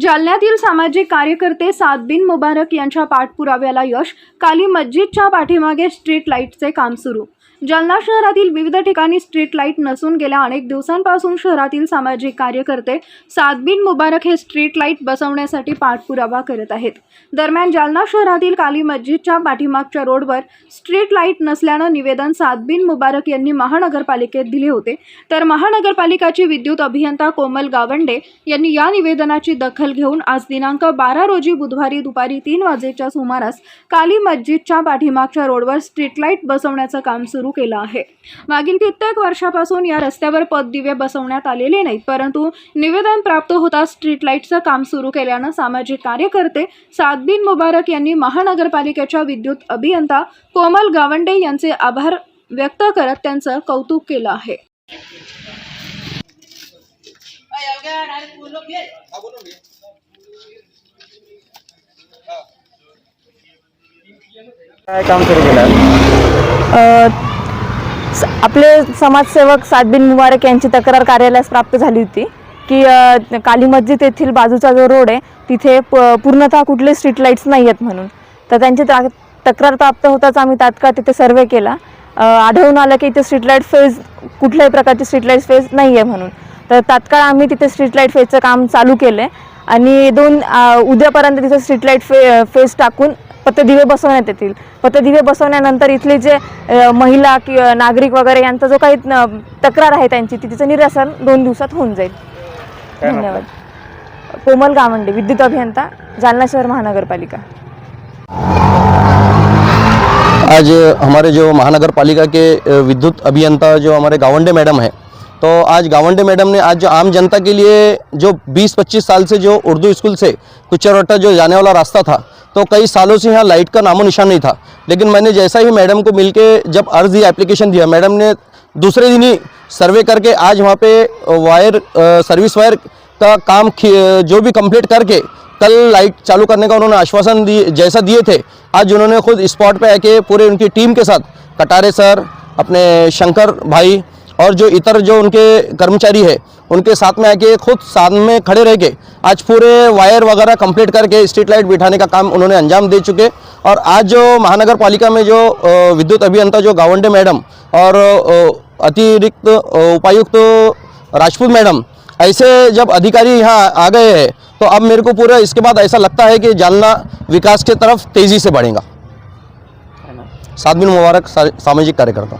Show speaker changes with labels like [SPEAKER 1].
[SPEAKER 1] जालन्यातील सामाजिक कार्यकर्ते सादबिन मुबारक यांच्या पाठपुराव्याला यश काली मस्जिदच्या पाठीमागे स्ट्रीट लाईटचे काम सुरू जालना शहरातील विविध ठिकाणी स्ट्रीट लाइट नसून गेल्या अनेक दिवसांपासून शहरातील सामाजिक कार्यकर्ते सादबिन मुबारक हे स्ट्रीट लाइट बसवण्यासाठी पाठपुरावा करत आहेत. दरम्यान जालना शहरातील काली मस्जिदच्या पाठीमागच्या रोडवर स्ट्रीट लाइट नसल्यानं निवेदन सादबिन मुबारक यांनी महानगरपालिकेत दिले होते. तर महानगरपालिकाची विद्युत अभियंता कोमल गावंडे यांनी या निवेदनाची दखल घेऊन आज दिनांक बारा रोजी बुधवारी दुपारी तीन वाजेच्या सुमारास काली मस्जिदच्या पाठीमागच्या रोडवर स्ट्रीट लाइट बसवण्याचं काम सुरू केलं आहे. मागील कित्येक वर्षापासून या रस्त्यावर पददिवे बसवण्यात आलेले नाहीत परंतु निवेदन प्राप्त होता स्ट्रीट लाईटचं काम सुरू केल्यानं सामाजिक कार्यकर्ते सादबिन मुबारक यांनी महानगरपालिकेच्या विद्युत अभियंता कोमल गावंडे यांचे आभार व्यक्त करत त्यांचं कौतुक केलं आहे.
[SPEAKER 2] काय काम सुरू केलं?
[SPEAKER 3] आपले समाजसेवक सादबिन मुबारक यांची तक्रार कार्यालयास प्राप्त झाली होती की काली मस्जिद येथील बाजूचा जो रोड आहे तिथे प पूर्णतः कुठले स्ट्रीट लाईट्स नाही आहेत म्हणून. तर त्यांची ता- तक्रार प्राप्त होताच आम्ही तात्काळ तिथे सर्वे केला. आढळून आलं की इथे स्ट्रीट लाइट फेज कुठल्याही प्रकारची स्ट्रीट लाइट फेज नाही आहे म्हणून. तर तात्काळ आम्ही तिथे स्ट्रीट लाइट फेजचं काम चालू केलं आहे आणि दोन उद्यापर्यंत तिथे स्ट्रीट लाइट फे फेज टाकून पथदिवे बसवण्यात येतील. पथदिवे बसवल्यानंतर इथले जे महिला कि नागरिक वगैरे यांचा जो काही तक्रार आहे त्यांची ती तिचं निरसन दोन दिवसात होऊन जाईल. धन्यवाद. कोमल गावंडे विद्युत अभियंता जालना शहर महानगरपालिका.
[SPEAKER 4] आज हमारे जो महानगर पालिका के विद्युत अभियंता जो हमारे गावंडे मैडम है तो आज गावंडे मैडम ने आज जो आम जनता के लिए जो 20-25 साल से जो उर्दू स्कूल से कुचरवट्टा जो जाने वाला रास्ता था तो कई सालों से यहाँ लाइट का नामो निशान नहीं था। लेकिन मैंने जैसा ही मैडम को मिलके जब अर्ज़ दिया एप्लीकेशन दिया, मैडम ने दूसरे दिन ही सर्वे करके आज वहाँ पे वायर सर्विस वायर का काम जो भी कंप्लीट करके कल लाइट चालू करने का उन्होंने आश्वासन दिए, जैसा दिए थे, आज उन्होंने खुद स्पॉट पे आके पूरे उनकी टीम के साथ, कटारे सर अपने शंकर भाई और जो इतर जो उनके कर्मचारी है, उनके साथ में आके खुद साथ में खड़े रह के आज पूरे वायर वगैरह कंप्लीट करके स्ट्रीट लाइट बिठाने का काम उन्होंने अंजाम दे चुके और आज जो महानगर पालिका में जो विद्युत अभियंता जो गावंडे मैडम और अतिरिक्त उपायुक्त राजपूत मैडम, ऐसे जब अधिकारी यहाँ आ गए हैं तो अब मेरे को पूरा इसके बाद ऐसा लगता है कि जालना विकास की तरफ़ तेज़ी से बढ़ेगा। सात दिन मुबारक सामाजिक कार्यकर्ता